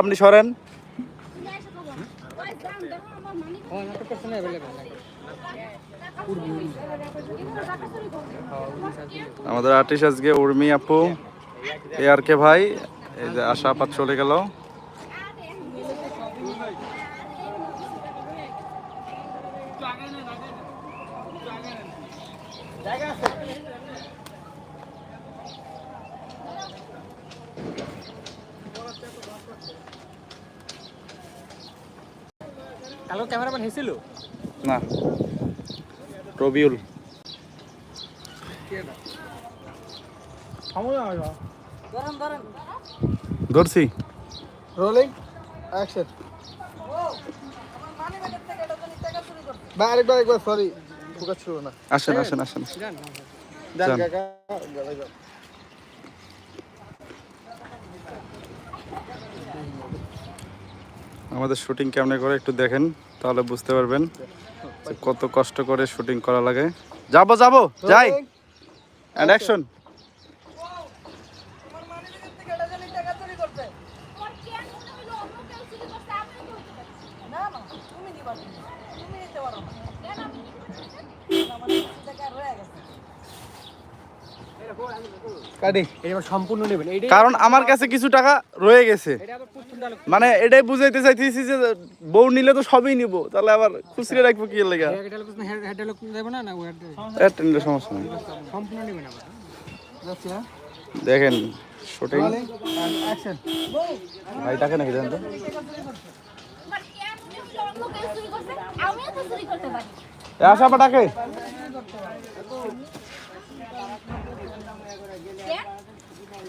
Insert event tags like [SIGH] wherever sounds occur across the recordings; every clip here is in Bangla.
আপনি সরেন। আমাদের আর্টিস্ট আজকে উর্মি আপু, এ আর কে ভাই, এই যে আশা আপাত চলে গেল। ক্যামেরাম্যান হেছিল? না। রবিউল। ধরছি। রোলিং অ্যাকশন ভাই আরেকবার একবার সরি ফোকাস ছিল না। আসেন আসেন আসেন। যান যান। কাকা আমাদের শুটিং কেমনে করে একটু দেখেন। তাহলে বুঝতে পারবেন কত কষ্ট করে শুটিং করা লাগে। যাব যাব যাই। অ্যান্ড অ্যাকশন কাটি এটা আবার সম্পূর্ণ নেবেন। কারণ আমার কাছে কিছু টাকা রয়ে গেছে। মানে এটাই বুঝাইতে চাইতেছি যে বউ নিলে তো সবই নিব তাহলে আবার খুচরে রাখব কি লেগা? একটা নিলে সমস্যা নেই। হ্যাঁ? দেখেন শুটিং। ভাই টাকা নাকি জানতো? আমিও তো চুরি করতে পারি এ আসা আপা ডাকে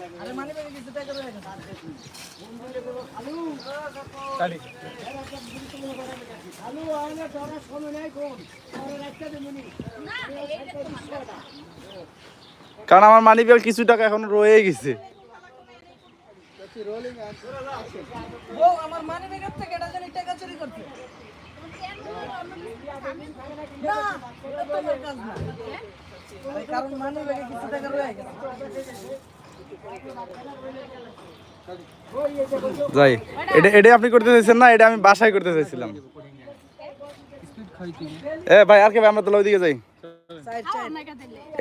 কাটি কারণ আমার মানি ব্যাগ কিছু টাকা এখন রয়ে গেছে। আমার মানি ব্যাগের থেকে এটা জানি টাকা চুরি আরে কারণ মানি ব্যাগে কিছু টাকা রয়ে গেছে। যাই এটা এটা আপনি করতে চাইছেন না? এটা আমি বাসায় করতে চাইছিলাম। এ ভাই আর কে ভাই? আমরা তো ওইদিকে যাই।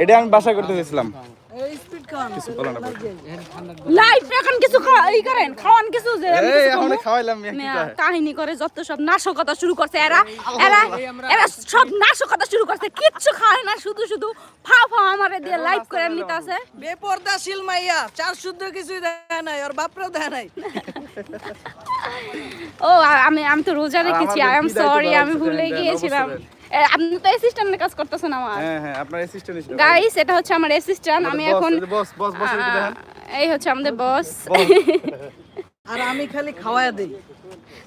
এটা আমি বাসায় করতে চাইছিলাম। এই স্পিড না লাইফ এখন কিছু ই করেন খাওয়ান কিছু যে আমি এই এখন খাওয়াইলাম মেয়ে কি মেয়া, কয়? কাহিনী করে যত সব নাশকতা শুরু করছে এরা এরা এরা সব নাশকতা শুরু করছে কিচ্ছু খায় না শুধু শুধু ফা ফা আমারে দিয়ে লাইভ করে নিতে আছে। বেপরদাশীল মাইয়া চার শুদ্ধ কিছুই দেয় নাই ওর বাপরেও দেয় নাই। ও আমি আমি তো রোজা রেখেছি আই এম সরি আমি ভুলে গিয়েছিলাম। আপনি তো অ্যাসিস্ট্যান্টের কাজ করতেছেন আমার। হ্যাঁ হ্যাঁ আপনার অ্যাসিস্ট্যান্ট হিসেবে গাইস এটা হচ্ছে আমার অ্যাসিস্ট্যান্ট আমি এখন বস বস বস এই হচ্ছে আমাদের বস [LAUGHS] আর আমি খালি খাওয়ায়া দেই।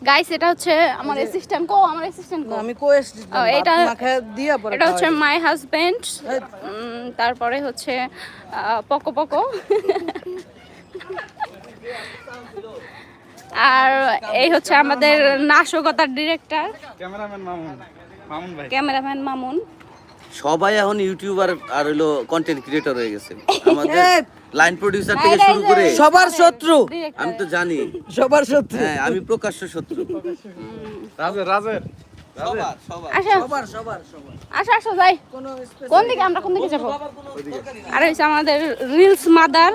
গাইস এটা হচ্ছে আমার অ্যাসিস্ট্যান্ট কো আমার অ্যাসিস্ট্যান্ট কো। আমি কোয়েস ও, এটা- দিয়া পরে এটা হচ্ছে মাই হাজবেন্ড তারপরে হচ্ছে আহ, পকো পকো। [LAUGHS] আর এই হচ্ছে আমাদের নাশকতার ডিরেক্টর ক্যামেরাম্যান মামুন। মামুন ভাই। ক্যামেরাম্যান মামুন। সবাই এখন ইউটিউবার আর হলো কন্টেন্ট ক্রিয়েটর হয়ে গেছে। [LAUGHS] আমাদের এই, লাইন প্রডিউসার থেকে শুরু করে সবার শত্রু। আমি তো জানি। সবার শত্রু। হ্যাঁ আমি প্রকাশ্য শত্রু। রাজের রাজের। সবার সবার। আসো। সবার সবার সবার। আসো আসো যাই। কোনো স্পেস কোন দিকে আমরা কোন দিকে যাব? আর হচ্ছে আমাদের রিলস মাদার।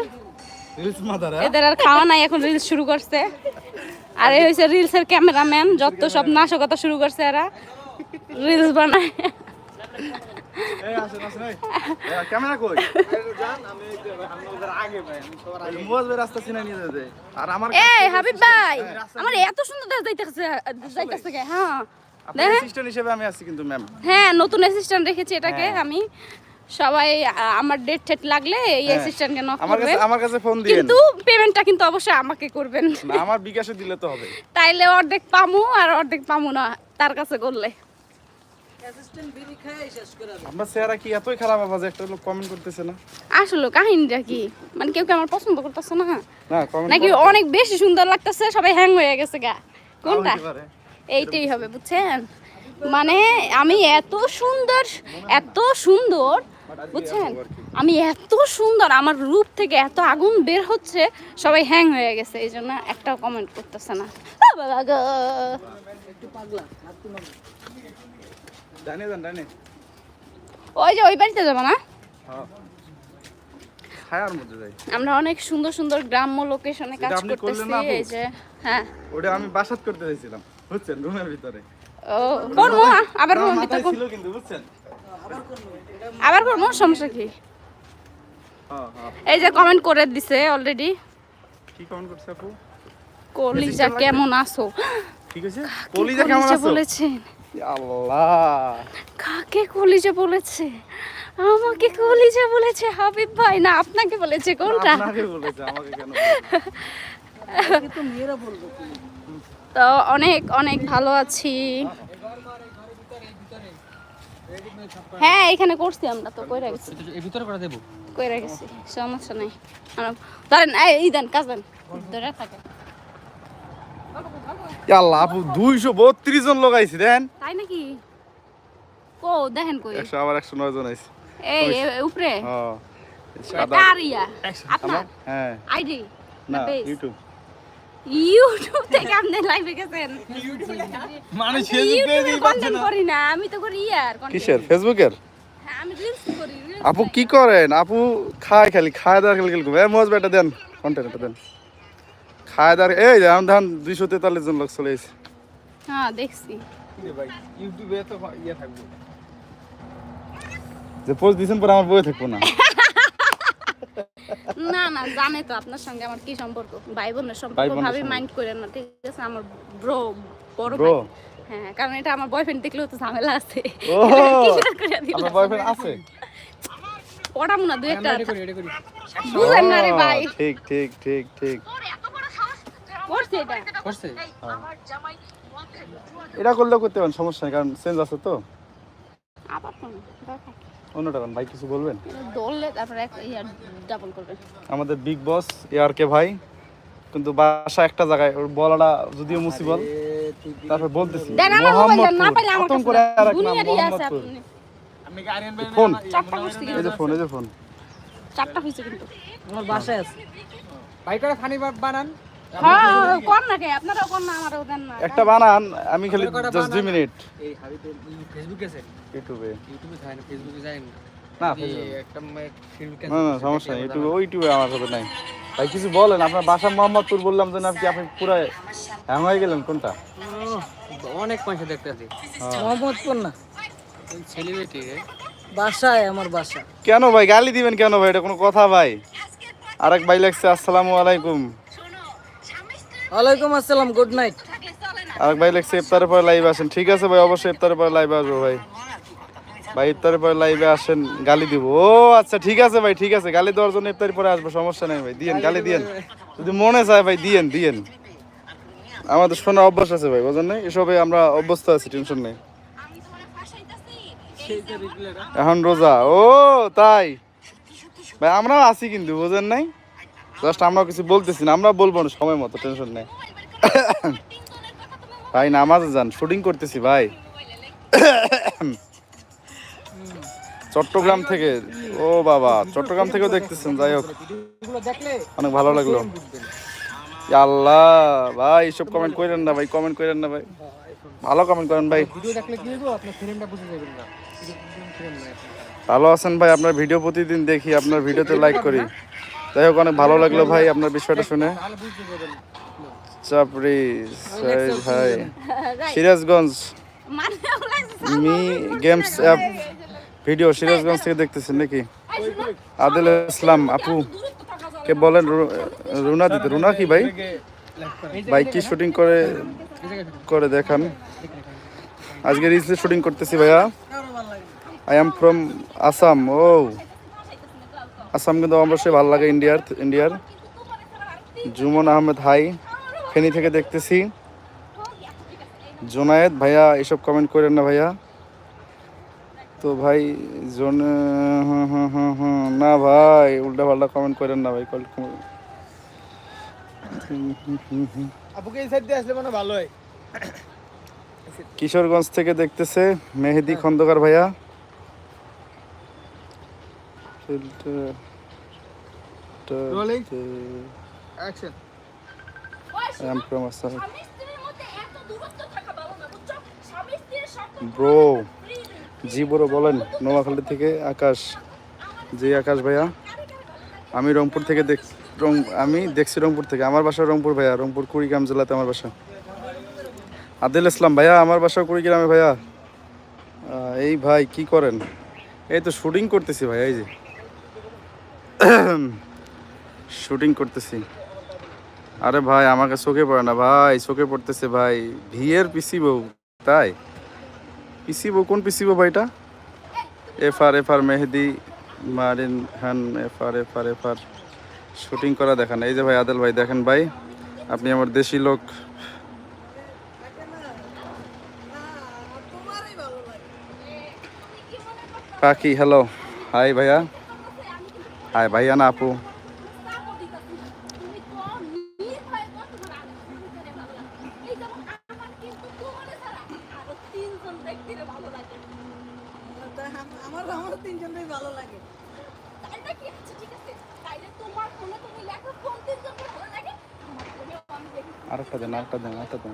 এদের আর খাওয়া নাই এখন রিলস শুরু করছে। আর এই হচ্ছে রিলসের ক্যামেরাম্যান যত সব নাশকতা শুরু করছে এরা। রিলস বানায়। আমি আমাদের আগে ভাই আমি সবার আগে। মোবাইল রাস্তা চিনা নিয়ে যেতে। আর আমার এই হাবিব ভাই আমার এত সুন্দর দেখা যাইতেছে যাইতেছে কে? হ্যাঁ। আপনার দেখেন। অ্যাসিস্ট্যান্ট হিসেবে আমি আছি কিন্তু ম্যাম হ্যাঁ নতুন অ্যাসিস্ট্যান্ট রেখেছি এটাকে আমি। সবাই আমার ডেট ঠেট লাগলে এই অ্যাসিস্ট্যান্টকে নক আমার কাছে করবেন। আমার কাছে ফোন দিয়েন। কিন্তু পেমেন্টটা কিন্তু অবশ্যই আমাকে করবেন। না আমার বিকাশে দিলে তো হবে। তাইলে অর্ধেক পামু আর অর্ধেক পামু না তার কাছে করলে অ্যাসিস্ট্যান্ট বিড়ি খায় শেষ করে দেয়। আমার চেহারা কি এতই খারাপ আওয়াজ একটা লোক কমেন্ট করতেছে না? আসলে কাহিনীটা কি? মানে কেউ কি আমার পছন্দ করতেছে না? না কমেন্ট নাকি অনেক বেশি সুন্দর লাগতেছে সবাই হ্যাং হয়ে গেছে গা। কোনটা? এইটাই হবে বুঝছেন? মানে আমি এত সুন্দর এত সুন্দর বুঝছেন? আমি এত সুন্দর আমার রূপ থেকে এত আগুন বের হচ্ছে সবাই হ্যাং হয়ে গেছে এই জন্য একটাও কমেন্ট করতেছে না। বাবা গো। জানিয়ে দেন জানিয়ে ওই যে ওই বাড়িতে যাব না? হ্যাঁ। ছায়ার মধ্যে যাই। আমরা অনেক সুন্দর সুন্দর গ্রাম্য লোকেশনে কাজ করতেছি এই যে হ্যাঁ। ওটা আমি বাসাত করতে চাইছিলাম বুঝছেন রুমের ভিতরে। ও করব আবার করব মাথায় ছিল কিন্তু বুঝছেন? আবার করব সমস্যা কি? হ্যাঁ হ্যাঁ। এই যে কমেন্ট করে দিছে অলরেডি কি কমেন্ট করছে আপু? কলিজা কেমন আছো? ঠিক আছে? কলিজা কেমন আছো? বলেছেন আল্লাহ। কাকে কলিজা বলেছে? আমাকে কলিজা বলেছে হাবিব ভাই। না আপনাকে বলেছে কোনটা? আপনাকে বলেছে আমাকে কেন তো মেয়েরা বলব তো অনেক অনেক ভালো আছি। হ্যাঁ এখানে করছি আমরা তো কইরা গেছি। এর ভিতরে করে দেবো। কইরা গেছি সমস্যা নাই। ধরেন এই দেন কাজ দেন। ধরে থাকে আল্লাহ আপু দুইশো বত্রিশ জন লাগাইছি দেন তাই নাকি? ও দেখেন কই। একশো আবার একশো নয় জন আইছে। এই উপরে। হ্যাঁ সাদা। কার ইয়া? আপনার? হ্যাঁ। আইডি না ইউটিউব ইউটিউব থেকে আপনি লাইভে গেছেন? মানে ইউটিউবে কন্টেন্ট করি না আমি তো করি ইয়ার কিসের? ফেসবুকের হ্যাঁ, আমি রিলস করি আপু কি করেন? আপু খায় খালি খায় দাওয়া খালি খালি মজ বেটা দেন। কন্টেন্ট দেন। খায় দাওয়া এই আমি ধান দুইশো তেতাল্লিশ জন লোক চলে এসেছে। হ্যাঁ দেখছি। ইউটিউবে তো ইয়ে থাকব। যে পোস্ট দিয়েছেন পরে আমার বই থাকব না। না না জানে তো আপনার সঙ্গে আমার কি সম্পর্ক। ভাই বোনের সম্পর্ক ভাবে মাইন্ড করেন না ঠিক আছে? আমার ব্রো বড়? ভাই। হ্যাঁ কারণ এটা আমার বয়ফ্রেন্ড দেখলেও তো ঝামেলা আছে। ও? আপনার বয়ফ্রেন্ড আছে? পড়াবো না দু একটা। বুঝেন না রে ভাই। ঠিক ঠিক ঠিক ঠিক। করছে এটা। করছে? এটা করলেও করতে পারেন সমস্যা নেই কারণ চেঞ্জ আছে তো। আবার কোন দরকার অন্যটা ভাই কিছু বলবেন? তারপরে এক ইয়ার ডাবল করবে আমাদের বিগ বস এআর কে ভাই কিন্তু বাসা একটা জায়গায় ওর বলাটা যদিও মুসিবল তারপর বলতেছি করে। আর এক নাম, মোহাম্মদপুর। ফোন। চারটা এই যে ফোন এই যে ফোন। চারটা হয়েছে কিন্তু। আমার বাসায় আছে। ভাই করে ফানি বানান। হ্যাঁ কর না কে আপনারাও কর না আমারও দেন না। একটা বানান আমি খালি জাস্ট দুই মিনিট। এই ফেসবুকে আছে? ইউটিউবে ইউটিউবে যায় না ফেসবুকে যায় না। না এই ফেসবুকে একটা ফেসবুকে না না সমস্যা নেই ইউটিউবে ওই ইউটিউবে আমার সাথে নাই। ভাই কিছু বলেন আপনার বাসা মোহাম্মদপুর বললাম যে আপনি আপনি পুরো হ্যাং হয়ে গেলেন কোনটা? অনেক পয়সা দেখতে মোহাম্মদপুর না? সেলিব্রিটি রে। বাসায় আমার বাসা কেন ভাই গালি দিবেন কেন ভাই? এটা কোনো কথা ভাই। আরেক ভাই লাগছে আসসালামু আলাইকুম। ওয়ালাইকুম আসসালাম গুড নাইট আরেক ভাই লাগছে ইফতারের পরে লাইভে আসেন। ঠিক আছে ভাই, অবশ্যই ইফতারের পরে লাইভে আসব ভাই। ভাই, ইফতারের পরে লাইভে আসেন, গালি দিব। ও আচ্ছা ঠিক আছে ভাই, ঠিক আছে। গালি দেওয়ার জন্য ইফতারের পরে আসব, সমস্যা নেই ভাই। দিয়েন, গালি দিয়েন। যদি মনে চায় ভাই, দিয়েন দিয়েন। আমাদের শোনা অভ্যাস আছে ভাই, বোঝেন নাই? এসবে আমরা অভ্যস্ত আছি, টেনশন নেই। এখন রোজা। ও, তাই। ভাই, আমরাও আছি কিন্তু, বোঝেন নাই? জাস্ট আমরা কিছু বলতেছি না আমরা বলব না, সময় মতো টেনশন নেই। ভাই, নামাজে যান শুটিং করতেছি, ভাই। চট্টগ্রাম থেকে, ও বাবা, চট্টগ্রাম থেকেও দেখতেছেন, যাই হোক। অনেক ভালো লাগল। আল্লাহ, ভাই এইসব কমেন্ট করেন না, ভাই কমেন্ট করেন না, ভাই। ভালো কমেন্ট করেন, ভাই। ভালো আছেন, ভাই, আপনার ভিডিও প্রতিদিন দেখি, আপনার ভিডিওতে লাইক করি। যাই হোক অনেক ভালো লাগল ভাই আপনার বিষয়টা শুনে। চাপড়ি সাইজ ভাই। সিরাজগঞ্জ। মানে মি গেমস অ্যাপ ভিডিও সিরাজগঞ্জ থেকে দেখতেছেন নাকি? আদিল ইসলাম আপু কে বলেন রুনা দিতে রুনা কি ভাই? ভাই কি শুটিং করে করে দেখান। আজকে রিলসে শুটিং করতেছি ভাইয়া। আই এম ফ্রম আসাম ও আসাম কিন্তু অবশ্যই ভালো লাগে ইন্ডিয়ার ইন্ডিয়ার। জুমন আহমেদ হাই। ফেনী থেকে দেখতেছি। জোনায়েদ ভাইয়া এসব কমেন্ট করেন না ভাইয়া। তো ভাই জোন হুম হুম হুম হুম, না ভাই উল্টা পাল্টা কমেন্ট করেন না ভাই কল- কম- আপুকে এই সাইড দিয়ে আসলে মানে ভালো হয়। কিশোরগঞ্জ থেকে দেখতেছে মেহেদি খন্দকার ভাইয়া। Bro, free- জি বড় বলেন নোয়াখালী থেকে আকাশ। জি আকাশ ভাইয়া। আমি রংপুর থেকে দেখ রং আমি দেখছি রংপুর থেকে। আমার বাসা রংপুর ভাইয়া রংপুর কুড়িগ্রাম জেলাতে আমার বাসা। আদিল ইসলাম ভাইয়া আমার বাসা কুড়িগ্রামে ভাইয়া। এই ভাই কি করেন? এই তো শুটিং করতেছি ভাইয়া এই যে। শুটিং করতেছি। আরে ভাই, আমাকে চোখে পড়ে না ভাই, চোখে পড়তেছে ভাই। ভিয়ের পিসি বউ, তাই? পিসি বউ, কোন পিসি বউ ভাইটা F R F R Mehedi, Marin খান F R F R F R shooting করা দেখান। এই যে ভাই, আদেল ভাই, দেখেন ভাই, আপনি আমার দেশি লোক। পাখি, হ্যালো। হাই ভাইয়া। হাই ভাইয়া না আপু। আরেকটা দেন আরেকটা দেন আরেকটা দেন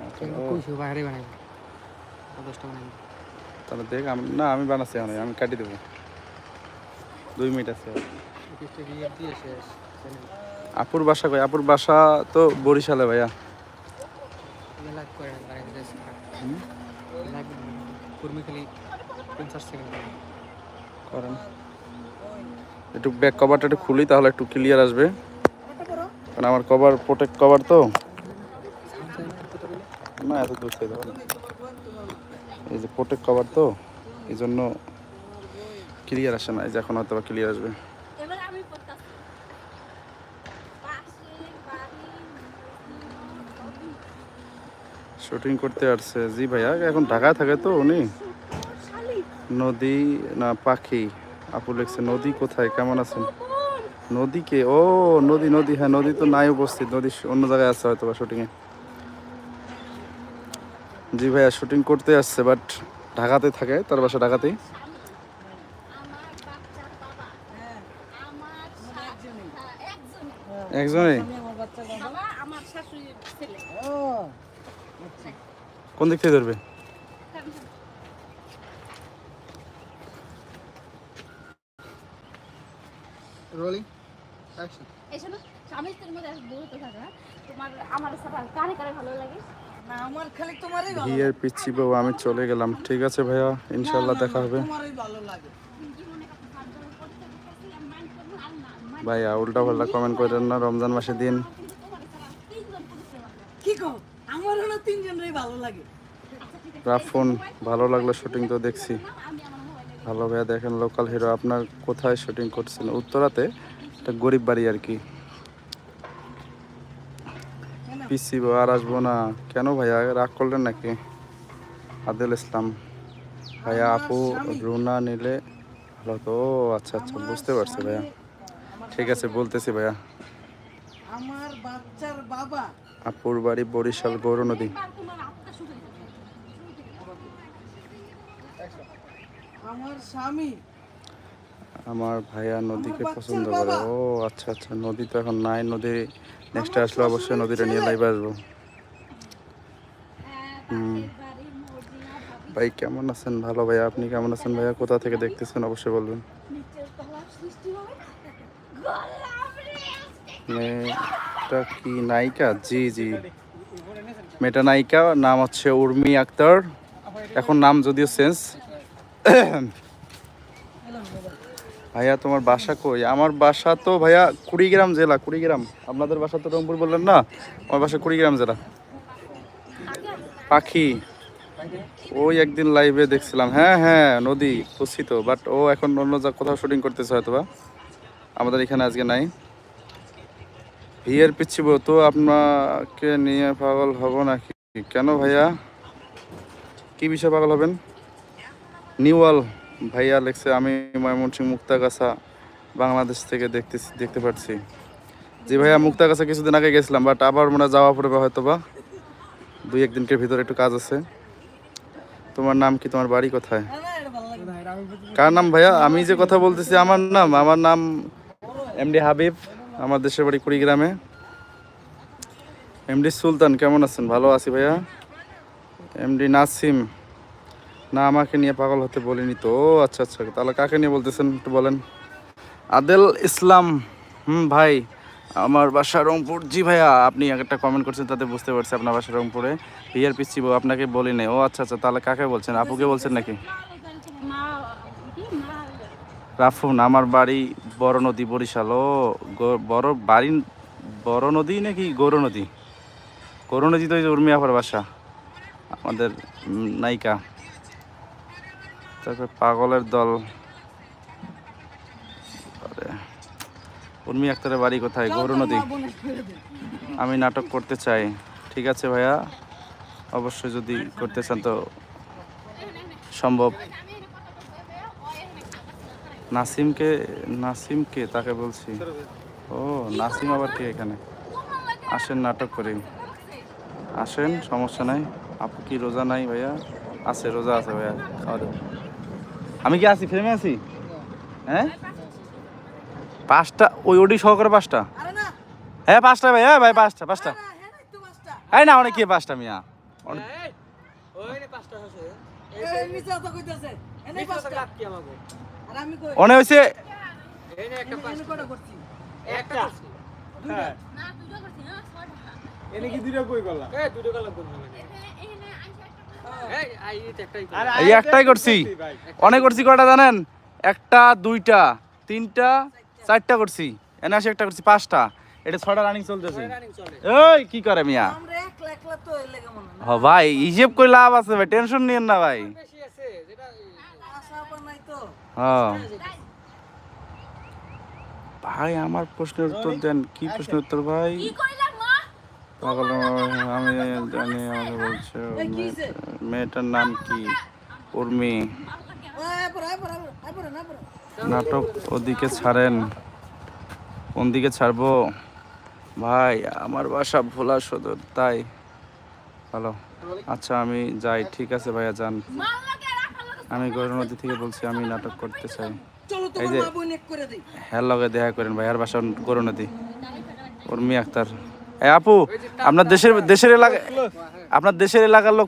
তাহলে দেখ আমি- না আমি বানাচ্ছি এখন আমি কাটি দেবো। দুই মিনিট আছে। আপুর বাসা কই? আপুর বাসা তো বরিশালে ভাইয়া। করেন। একটু ব্যাক কভারটা একটু খুলি তাহলে একটু ক্লিয়ার আসবে। কারণ আমার কভার প্রোটেক্ট কভার তো। না এত দূর থেকে। এই যে প্রোটেক্ট কভার তো এই জন্য ক্লিয়ার আসে না এই যে এখন হয়তো ক্লিয়ার আসবে। শুটিং করতে আসছে। জি ভাইয়া এখন ঢাকায় থাকে তো উনি? নদী না পাখি। আপু লিখছে নদী কোথায়? কেমন আছেন? নদীকে ও নদী নদী হ্যাঁ নদী তো নাই উপস্থিত। নদী অন্য জায়গায় আছে হয়তো বা শুটিংয়ে জি ভাইয়া শুটিং করতে আসছে বাট ঢাকাতে থাকে তার বাসা ঢাকাতেই আমার বাচ্চার বাবা আমার শা- হ্যাঁ, একজনই একজনেই আমি আমার বাচ্চা বাবা আমার শাশুড়ির ছেলে ও কোন দিক থেকে ধরবে? রোলিং অ্যাকশন এই শোনো স্বামী স্ত্রীর মধ্যে দূরত্ব থাকে তোমার আমার ছাড়া কারে কারে ভালো লাগে? আমার খালি তোমারই ভালো পিচ্ছি বউ আমি চলে গেলাম। ঠিক আছে ভাইয়া ইনশাল্লাহ দেখা হবে তোমারই ভালো লাগে জীবনে কত সার্জন করতে করতে আমি মাইন্ড করব আর না mind ভাইয়া উল্টা পাল্টা কমেন্ট করেন না রমজান মাসে দিন। কি কো আমার হলো তিনজনেরই ভালো লাগে। রাফুন ভালো লাগল শুটিং তো দেখছি। ভালো ভাইয়া দেখেন লোকাল হিরো আপনার কোথায় শুটিং করছেন? উত্তরাতে একটা গরিব বাড়ি আর কি। পিসি আর আসব না। কেন ভাইয়া রাগ করলেন নাকি? আদিল ইসলাম। ভাইয়া আপু রুনা নিলে ভালো তো আচ্ছা আচ্ছা বুঝতে পারছি ভাইয়া। ঠিক আছে বলতেছি ভাইয়া। আমার বাচ্চার বাবা। আপুর বাড়ি বরিশাল গৌর নদী। আমার স্বামী। আমার ভাইয়া নদীকে পছন্দ করে। ও আচ্ছা আচ্ছা নদী তো এখন নাই নদী নেক্সট আসলে অবশ্যই নদীটা নিয়ে লাইভে আসব। হুম। ভাই কেমন আছেন? ভালো ভাইয়া আপনি কেমন আছেন ভাইয়া? কোথা থেকে দেখতেছেন? অবশ্যই বলবেন নিচের তলা সৃষ্টি হবে গোলাপ রে আজকে মেয়েটা কি নায়িকা? জি জি। মেয়েটা নায়িকা, নাম হচ্ছে উর্মি আক্তার। এখন নাম যদিও চেঞ্জ। ভাইয়া, তোমার বাসা কই? আমার বাসা তো ভাইয়া কুড়িগ্রাম জেলা, কুড়িগ্রাম। আপনাদের বাসা তো রংপুর বললেন না? আমার বাসা কুড়িগ্রাম জেলা। পাখি। ওই একদিন লাইভে দেখছিলাম। হ্যাঁ হ্যাঁ নদী বুঝছি তো বাট ও এখন অন্য কোথাও শুটিং করতেছে হয়তো বা আমাদের এখানে আজকে নাই। বিয়ের পিচ্ছি বউ, তো আপনাকে নিয়ে পাগল হব নাকি? কেন ভাইয়া? কি বিষয়ে পাগল হবেন? নিউয়াল ভাইয়া লেখছে, আমি ময়মনসিং মুক্তাগাছা, বাংলাদেশ থেকে দেখতেছি, দেখতে পাচ্ছি জি ভাইয়া, মুক্তাগাছা কিছুদিন আগে গেছিলাম বাট আবার মনে যাওয়া পড়বে হয়তো বা দুই একদিনের ভিতরে একটু কাজ আছে। তোমার নাম কি? তোমার বাড়ি কোথায়? কার নাম ভাইয়া? আমি যে কথা বলতেছি, আমার নাম আমার নাম এমডি হাবিব। আমার দেশের বাড়ি কুড়িগ্রামে। এমডি সুলতান, কেমন আছেন? ভালো আছি ভাইয়া। এমডি নাসিম, না আমাকে নিয়ে পাগল হতে বলিনি তো। আচ্ছা আচ্ছা তাহলে কাকে নিয়ে বলতেছেন একটু বলেন। আদেল ইসলাম, হুম, ভাই, আমার বাসা রংপুর। জি ভাইয়া, আপনি একটা কমেন্ট করছেন, তাতে বুঝতে পারছি আপনার বাসা রংপুরে। বিয়ার বউ, আপনাকে বলি নাই ও আচ্ছা আচ্ছা তাহলে কাকে বলছেন? আপুকে বলছেন নাকি? রাফুন আমার বাড়ি বড় নদী বরিশাল। ও বড় বাড়ি বড় নদী নাকি গৌর নদী? গৌর নদী তো ওই যে উর্মিয়াপার বাসা আমাদের নায়িকা তারপরে পাগলের দল। উর্মি আক্তারের বাড়ি কোথায়? গৌর নদী। আমি নাটক করতে চাই। ঠিক আছে ভাইয়া? অবশ্যই যদি করতে চান তো সম্ভব। নাসিমকে নাসিমকে তাকে বলছি। ও নাসিম আবার কে এখানে? আসেন নাটক করি। আসেন সমস্যা নাই। আপু কি রোজা নাই ভাইয়া? আছে রোজা আছে ভাইয়া খাওয়া দাওয়া। আমি কি আছি ফ্রেমে আছি? হ্যাঁ? পাঁচটা ওই ওডি সহকারে পাঁচটা? হ্যাঁ পাঁচটা ভাই হ্যাঁ ভাই পাঁচটা পাঁচটা। হ্যাঁ না অনেক কি পাঁচটা মিয়া? অনেক- অনেক হয়েছে। আমি কয়টা করছি? না দুটো করছি না ছয়টা। এনে কি দুইটা কই করলা? এখানে আইসা একটা এই একটাই করছি। অনেক করছি কটা জানেন? একটা দুইটা তিনটা চারটা করছি। এনে আসে একটা করছি পাঁচটা। এটা ছটা রানিং চলতেছে। এই কি করে মিয়া? মনে হ ভাই হিসেব করে লাভ আছে ভাই। টেনশন নিয়েন না ভাই আশা পর নাই তো হ্যাঁ ভাই আমার প্রশ্নের উত্তর দেন। কি প্রশ্নের উত্তর ভাই? পাগল আমি জানি আমাকে বলছে মেয়ে- মেয়েটার নাম কি? উর্মি। নাটক ওদিকে ছাড়েন। কোন দিকে ছাড়বো? ভাই আমার বাসা ভোলা সদর তাই। ভালো আচ্ছা আমি যাই। ঠিক আছে ভাইয়া যান মাল লাগে রাখার লাগে আমি গৌর নদী থেকে বলছি আমি নাটক করতে চাই। এই যে- হ্যার লগে দেখা করেন ভাইয়ার বাসা গৌর নদী উর্মি আক্তার। আপু আপনার দেশের দেশের এলাকা আপনার দেশের এলাকার লোক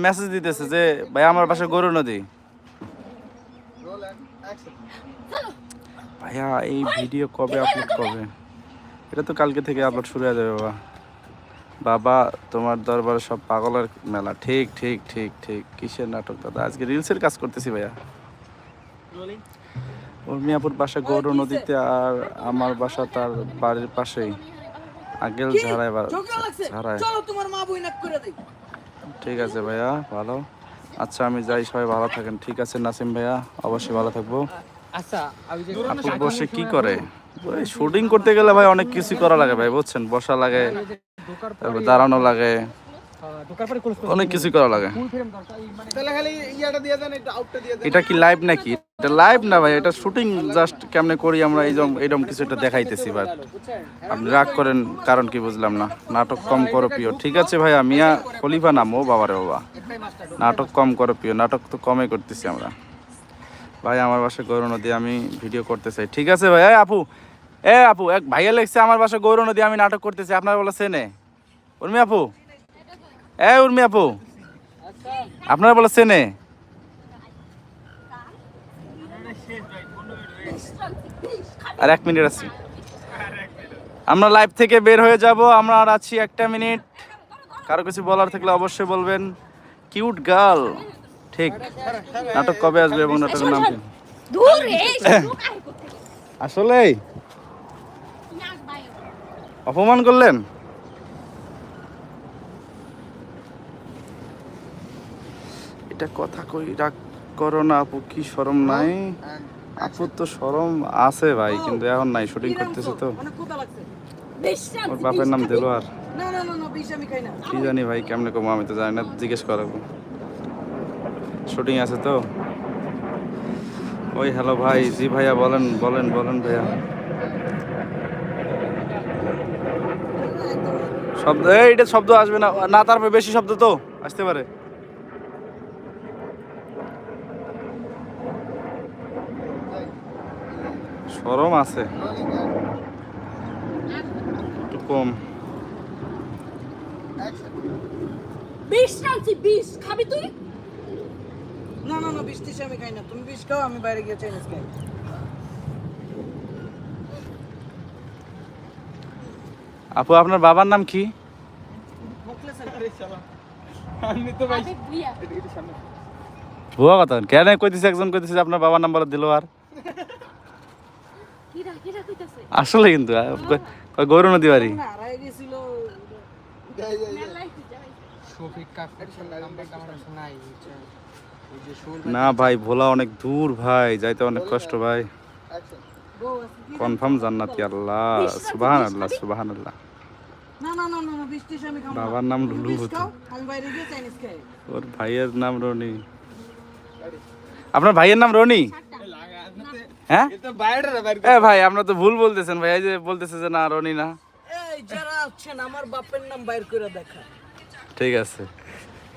মেসেজ দিতেছে যে ভাই আমার বাসা গৌর নদী ভাইয়া এই ভিডিও কবে আপলোড কবে এটা তো কালকে থেকে আপলোড শুরু হয়ে যাবে বাবা। বাবা তোমার দরবারে সব পাগলের মেলা। ঠিক ঠিক ঠিক ঠিক। কিসের নাটক দাদা? আজকে রিলসের কাজ করতেছি ভাইয়া। উর্মিয়াপুর বাসা গৌর নদীতে আর আমার বাসা তার বাড়ির পাশেই। আগেল ঝাড়ায় ঠিক আছে ভাইয়া ভালো। আচ্ছা আমি যাই সবাই ভালো থাকেন। ঠিক আছে নাসিম ভাইয়া অবশ্যই ভালো থাকব। আচ্ছা আমি আপু বসে কি করে? শুটিং করতে গেলে ভাই অনেক কিছু করা লাগে ভাই বুঝছেন? বসা লাগে। তারপর দাঁড়ানো লাগে। অনেক কিছু করা লাগে। ফুল ফ্রেম দরকার এই মানে তাহলে খালি ইয়াটা দিয়ে দেন এটা আউটটা দিয়ে দেন। এটা কি লাইভ নাকি? এটা লাইভ না ভাই এটা শুটিং জাস্ট কেমনে করি আমরা এইরকম এইরকম কিছু একটা দেখাইতেছি ভাই। আপনি রাগ করেন কারণ কি বুঝলাম না। নাটক কম করো প্রিয়। ঠিক আছে ভাইয়া মিয়া খলিফা নাম ও বাবারে বাবা। নাটক কম করো প্রিয় নাটক তো কমই করতেছি আমরা। ভাই আমার বাসায় গরু নদী আমি ভিডিও করতে চাই। ঠিক আছে ভাই আপু এ আপু এক ভাইয়া লেগছে আমার বাসায় গৌর নদী আমি নাটক করতেছি আপনার বলে চেনে? উর্মি আপু? এ উর্মি আপু আপনারা বলে চেনে? আর এক মিনিট আছি। আমরা লাইভ থেকে বের হয়ে যাব আমরা আর আছি একটা মিনিট। কারও কিছু বলার থাকলে অবশ্যই বলবেন। কিউট গার্ল ঠিক। নাটক কবে আসবে এবং নাটকের নাম কি? আসলে অপমান করলেন? এটা কথা কই? রাগ করো না আপু, কি শরম নাই? আপুর তো শরম আছে ভাই, কিন্তু এখন নাই, শুটিং করতেছে তো। ওর বাপের নাম দেলোয়ার। আর কি জানি ভাই, কেমনে কমো, আমি তো জানি না, জিজ্ঞেস করাবো শুটিং আছে তো? ওই হ্যালো ভাই, জি ভাইয়া, বলেন বলেন বলেন ভাইয়া। শব্দ এইটা শব্দ আসবে না। না তারপরে বেশি শব্দ তো আসতে পারে। সরম আছে। একটু কম। বিশ আনছি খাবি তুই? না না না বিশ আমি খাই না। তুমি বিশ খাও আমি বাইরে গিয়ে চাইনিজ খাই। আপু আপনার বাবার নাম কি? আমি তো ভাই আবে ভুয়া কথা কেন? কইতেছে একজন কইতেছে আপনার বাবার নাম বলে দিল আর? আসলে কিন্তু গৌর নদী বাড়ি? না ভাই ভোলা অনেক দূর ভাই যাইতে অনেক কষ্ট ভাই। কি? কনফার্ম জান্নাতি আল্লাহ সুবাহান আল্লাহ সুবাহান আল্লাহ। বাবার নাম লুলু হতো। ওর ভাইয়ের নাম রনি। আপনার ভাইয়ের নাম রনি? হ্যাঁ? এটা বাইরে বাইরে এ ভাই আপনার তো ভুল বলতেছেন ভাই এই যে বলতেছে যে না রনি না। এই যারা আছেন আমার বাপের নাম বাইর করে দেখা। ঠিক আছে।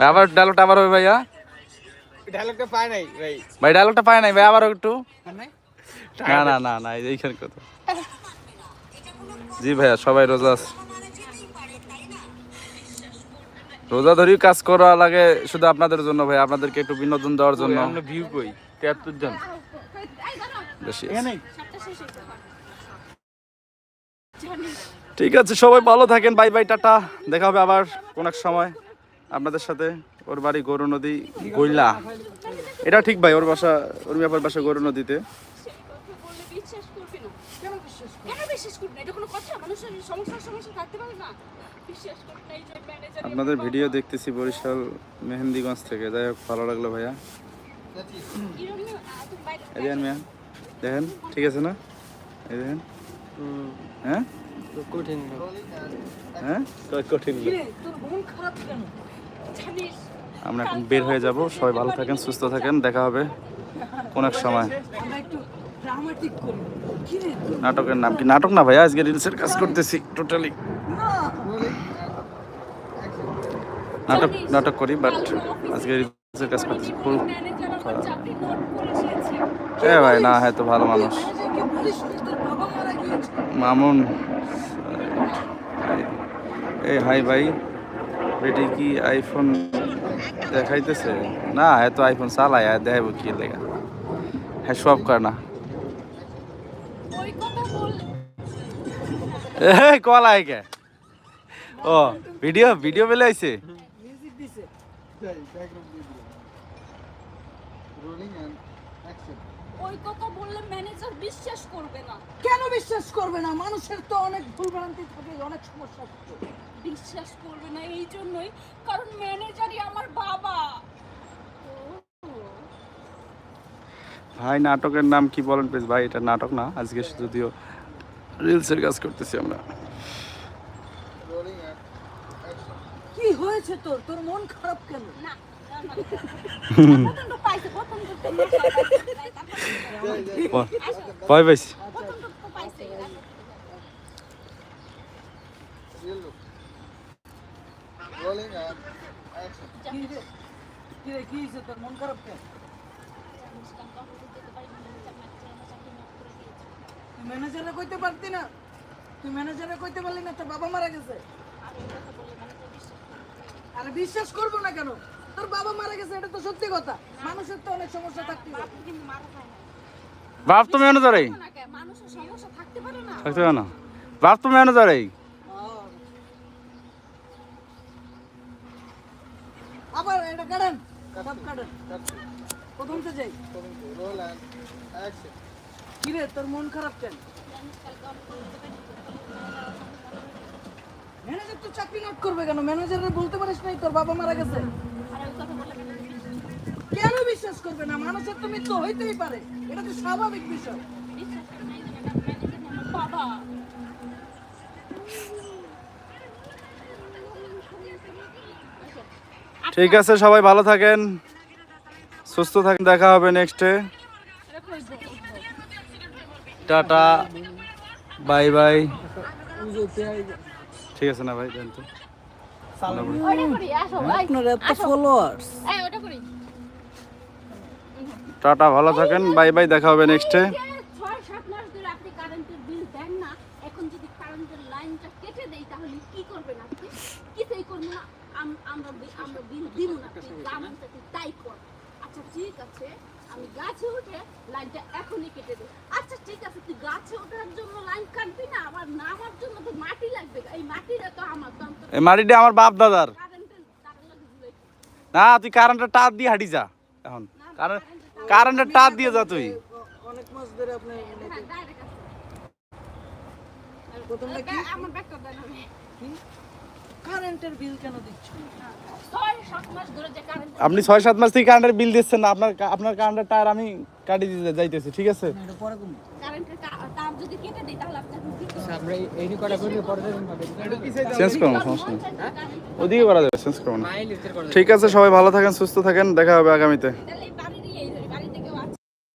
আবার ডায়লগটা আবার হবে ভাইয়া? ডায়লগটা পায় নাই ভাই। ভাই ডায়লগটা পায় নাই ভাই আবার একটু। না না না না এইখানে কথা। জি ভাইয়া সবাই রোজা আছে। রোজা ধরি কাজ করা লাগে শুধু আপনাদের জন্য ভাই আপনাদেরকে একটু বিনোদন দেওয়ার জন্য। আমরা ভিউ কই 73 জন। বেশি ঠিক আছে সবাই ভালো থাকেন বাই বাই টাটা। দেখা হবে আবার কোন এক সময় আপনাদের সাথে। ওর বাড়ি গরু নদী গইলা। এটা ঠিক ভাই ওর বাসা ওর ব্যাপার বাসা গরু নদীতে সেই কথা বললে বিশ্বাস করবি না কেন বিশ্বাস কেন বিশ্বাস করবি এটা কোনো কথা? মানুষের সমস্যা সমস্যা থাকতে পারে না? বিশ্বাস করবি এই যে ম্যানেজার আপনাদের ভিডিও দেখতেছি বরিশাল মেহেন্দিগঞ্জ থেকে। যাই হোক ভালো লাগল ভাইয়া। এই দেখেন মিয়া দেখেন? ঠিক আছে না? এই দেখেন? হ্যাঁ? কঠিন হ্যাঁ? কঠিন কিরে তোর খারাপ কেন? জানিস আমরা এখন বের হয়ে যাব। সবাই ভালো থাকেন সুস্থ থাকেন। দেখা হবে। কোন এক সময়। নাটকের নাম কি? নাটক না ভাইয়া আজকে রিলসের কাজ করতেছি টোটালি নাটক নাটক করি বাট আজকে রিলসের কাজ করতেছি ফুল এ ভাই না হয়তো ভালো মানুষ। মামুন। এই হাই ভাই বেটি কি আইফোন দেখাইতেছে? না এত আইফোন চালায় দেখাবো কি লেগা। হ্যাঁ সব কর না। কল আয় ও ভিডিও ভিডিও বেলে আইছে ওই কথা বললে ম্যানেজার বিশ্বাস করবে না। কেন বিশ্বাস করবে না? মানুষের তো অনেক ভুল থাকে অনেক সমস্যা থাকে। বিশ্বাস করবে না এই জন্যই কারণ ম্যানেজারই আমার বাবা। ভাই নাটকের নাম কি বলেন প্লিজ? ভাই এটা নাটক না আজকে যদিও রিলসের কাজ করতেছি আমরা। কি হয়েছে তোর? তোর মন খারাপ কেন? না ভয় পাইছি। কি রে? কি রে কি হয়েছে? তোর মন খারাপ কেন? ম্যানেজারে কইতে পারতি না। তুই ম্যানেজারে কইতে পারলি না তোর বাবা মারা গেছে। আরে বিশ্বাস করব না কেন? তোর বাবা মারা গেছে এটা তো সত্যি কথা। মানুষের তো অনেক সমস্যা থাকতে পারে কিন্তু মারা যায় না। বাপ তো সমস্যা থাকতে পারে না। থাকতে পারে না। বাপ তো মেনে ধরে আবার এটা কাটেন সব কাটেন প্রথম তো যাই কি রে মন কেন ম্যানেজার তো চাকরি নোট করবে কেন? ম্যানেজাররা বলতে পারিস নাই তোর বাবা মারা গেছে। কেন বিশ্বাস করবে না? মানুষের তো মৃত্যু হইতেই পারে। এটা তো স্বাভাবিক বিষয়। বাবা। ঠিক আছে সবাই ভালো থাকেন সুস্থ থাকেন দেখা হবে নেক্সটে টাটা বাই বাই। ঠিক আছে না ভাই দেন তো। টাটা ভালো থাকেন বাই বাই দেখা হবে নেক্সটে আমরা বিল দিব না। তাই কর আচ্ছা ঠিক আছে। আমি গাছে উঠে লাইনটা এখনই কেটে দেব। আচ্ছা ঠিক আছে তুই গাছে ওঠার জন্য লাইন কাটবি না? আবার নামার জন্য তো মাটি লাগবে। এই মাটিটা তো আমার এই মাটিটা আমার বাপ দাদার। না তুই কারেন্টের টাপ দিয়ে হাঁটি যা এখন। কারণ কারেন্টের টাপ দিয়ে যা তুই। অনেক মাস ধরে আপনি হ্যাঁ প্রথমটা কি? আমার দেন। আমি কারেন্টের বিল কেন দিচ্ছ? ছয় সাত মাস ধরে যে কারেন্ট আপনি ছয় সাত মাস থেকে কারেন্টের বিল দিচ্ছেন না আপনার আপনার কারেন্টের টায়ার আমি কাটি দিতে যাইতেছি ঠিক আছে? না, এটা পরে কমবে কারেন্টের তার যদি কেটে দিই তাহলে আপনি এখন কি করবেন? আমরা এই কটা করে পরে চেঞ্জ করব সমস্যা নেই। ওদিকে করা যাবে চেঞ্জ করব না ঠিক আছে সবাই ভালো থাকেন সুস্থ থাকেন দেখা হবে আগামীতে।